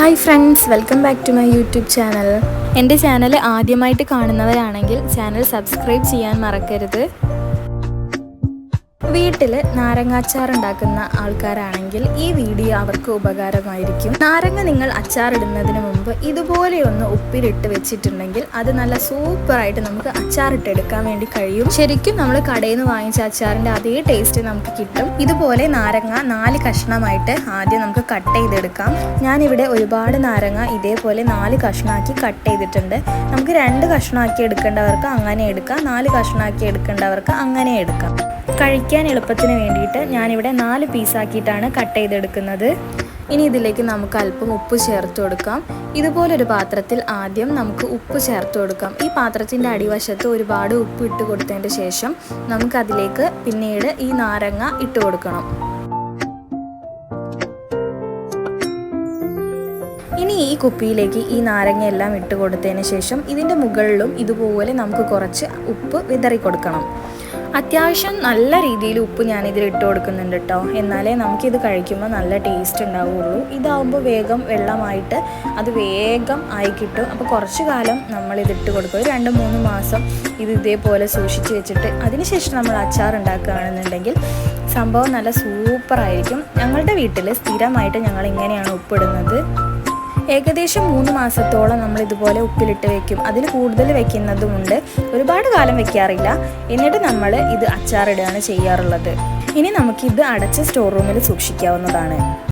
Hi friends welcome back to my YouTube channel. എന്റെ channel ആദ്യമായിട്ട് കാണുന്നവരാണെങ്കിൽ ചാനൽ സബ്സ്ക്രൈബ് ചെയ്യാൻ മറക്കരുത്. വീട്ടിൽ നാരങ്ങാച്ചാർ ഉണ്ടാക്കുന്ന ആൾക്കാരാണെങ്കിൽ ഈ വീഡിയോ അവർക്ക് ഉപകാരമായിരിക്കും. നാരങ്ങ നിങ്ങൾ അച്ചാറിടുന്നതിന് മുമ്പ് ഇതുപോലെ ഒന്ന് ഉപ്പിലിട്ട് വെച്ചിട്ടുണ്ടെങ്കിൽ അത് നല്ല സൂപ്പറായിട്ട് നമുക്ക് അച്ചാറിട്ട് എടുക്കാൻ വേണ്ടി കഴിയും. ശരിക്കും നമ്മൾ കടയിൽ നിന്ന് വാങ്ങിച്ച അച്ചാറിന്റെ അതേ ടേസ്റ്റ് നമുക്ക് കിട്ടും. ഇതുപോലെ നാരങ്ങ നാല് കഷ്ണമായിട്ട് ആദ്യം നമുക്ക് കട്ട് ചെയ്തെടുക്കാം. ഞാനിവിടെ ഒരുപാട് നാരങ്ങ ഇതേപോലെ നാല് കഷ്ണമാക്കി കട്ട് ചെയ്തിട്ടുണ്ട്. നമുക്ക് രണ്ട് കഷ്ണമാക്കി എടുക്കേണ്ടവർക്ക് അങ്ങനെ എടുക്കാം. നാല് കഷ്ണമാക്കി എടുക്കേണ്ടവർക്ക് അങ്ങനെ എടുക്കാം. കഴിക്കാൻ എളുപ്പത്തിന് വേണ്ടിയിട്ട് ഞാനിവിടെ നാല് പീസാക്കിയിട്ടാണ് കട്ട് ചെയ്തെടുക്കുന്നത്. ഇനി ഇതിലേക്ക് നമുക്ക് അല്പം ഉപ്പ് ചേർത്ത് കൊടുക്കാം. ഇതുപോലൊരു പാത്രത്തിൽ ആദ്യം നമുക്ക് ഉപ്പ് ചേർത്ത് കൊടുക്കാം. ഈ പാത്രത്തിന്റെ അടിവശത്ത് ഒരുപാട് ഉപ്പ് ഇട്ട് കൊടുത്തതിന് ശേഷം നമുക്കതിലേക്ക് പിന്നീട് ഈ നാരങ്ങ ഇട്ട് കൊടുക്കണം. ഇനി ഈ കുപ്പിയിലേക്ക് ഈ നാരങ്ങ എല്ലാം ഇട്ട് കൊടുത്തതിന് ശേഷം ഇതിന്റെ മുകളിലും ഇതുപോലെ നമുക്ക് കുറച്ച് ഉപ്പ് വിതറി കൊടുക്കണം അത്യാവശ്യം നല്ല രീതിയിൽ ഉപ്പ് ഞാൻ ഇതിൽ ഇട്ട് കൊടുക്കുന്നുണ്ട് കേട്ടോ എന്നാലേ നമുക്കിത് കഴിക്കുമ്പോൾ നല്ല ടേസ്റ്റ് ഉണ്ടാവുകയുള്ളൂ ഇതാവുമ്പോൾ വേഗം വെള്ളമായിട്ട് അത് വേഗം ആയി കിട്ടും. അപ്പോൾ കുറച്ച് കാലം നമ്മൾ ഇതിട്ട് കൊടുക്കും. ഒരു രണ്ട് മൂന്ന് മാസം ഇത് ഇതേപോലെ സൂക്ഷിച്ച് വെച്ചിട്ട് അതിനുശേഷം നമ്മൾ അച്ചാർ ഉണ്ടാക്കുകയാണെന്നുണ്ടെങ്കിൽ സംഭവം നല്ല സൂപ്പറായിരിക്കും. ഞങ്ങളുടെ വീട്ടിൽ സ്ഥിരമായിട്ട് ഞങ്ങൾ ഇങ്ങനെയാണ് ഉപ്പിടുന്നത്. ഏകദേശം മൂന്ന് മാസത്തോളം നമ്മൾ ഇതുപോലെ ഉപ്പിലിട്ട് വെക്കും. അതിൽ കൂടുതൽ വെക്കുന്നതുമുണ്ട്. ഒരുപാട് കാലം വെക്കാറില്ല. എന്നിട്ട് നമ്മൾ ഇത് അച്ചാറിടുകയാണ് ചെയ്യാറുള്ളത്. ഇനി നമുക്കിത് അടച്ച സ്റ്റോർ റൂമിൽ സൂക്ഷിക്കാവുന്നതാണ്.